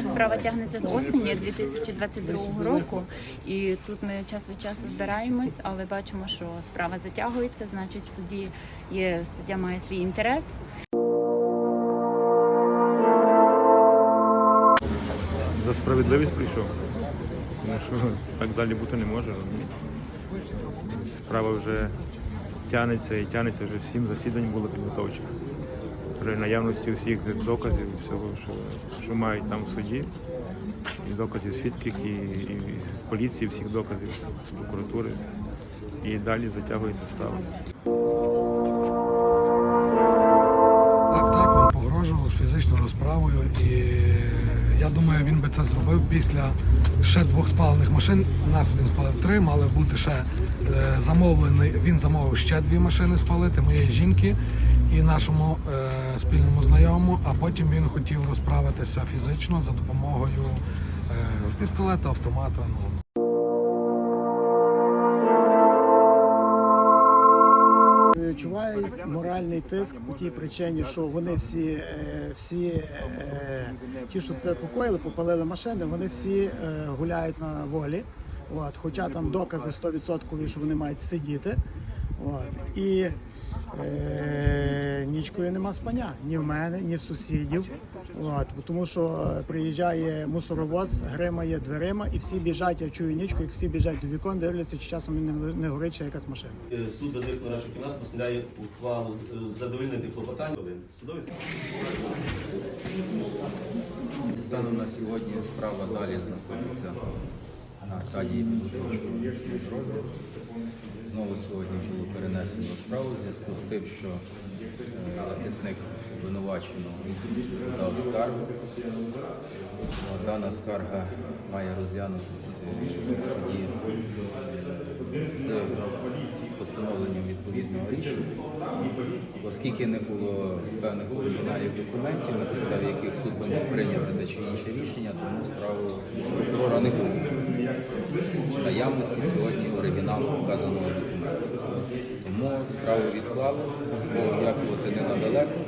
справа тягнеться з осені 2022 року, і тут ми час від часу збираємось, але бачимо, що справа затягується. Значить, в суді є суддя має свій інтерес. За справедливість прийшов. Тому що так далі бути не може. Справа вже тягнеться і тягнеться вже сім засідань було підготовчих. При наявності всіх доказів, всього, що, що мають там в суді, і доказів свідків, і, і з поліції, всіх доказів з прокуратури. І далі затягується справа. Фізичною і я думаю, він би це зробив після ще двох спалених машин. У нас він спалив три, мали бути ще е, замовлений. Він замовив ще дві машини спалити моєї жінки і нашому е, спільному знайомому. А потім він хотів розправитися фізично за допомогою е, пістолета, автомата. Ну. Відчуваю моральний тиск по тій причині, що вони всі, е, всі е, ті, що це покоїли, попалили машини, вони всі е, гуляють на волі. От, хоча там докази 100% що вони мають сидіти. От, і е, нічкою нема спання ні в мене, ні в сусідів. От, тому що приїжджає мусоровоз, гримає дверима, і всі біжать, я чую нічку, як всі біжать до вікон, дивляться, чи часом не, не горить ще якась машина. Е, Суд до нашу кімнату постановляє ухвалу е, задовольнити клопотання. Судовий Станом на сьогодні справа далі знаходиться на стадії підготовчого розгляду. Знову сьогодні було перенесено справу в зв'язку з тим, що е, захисник обвинуваченого подав скаргу. Дана скарга має розглянутися з постановленням відповідного рішення. Оскільки не було певних оригіналів документів, на підставі яких суд би прийняти те чи інше рішення, тому справу прокурора не було. Наявності сьогодні оригіналу вказаного документу. Тому справу відклали, бо дякувати не надалеко.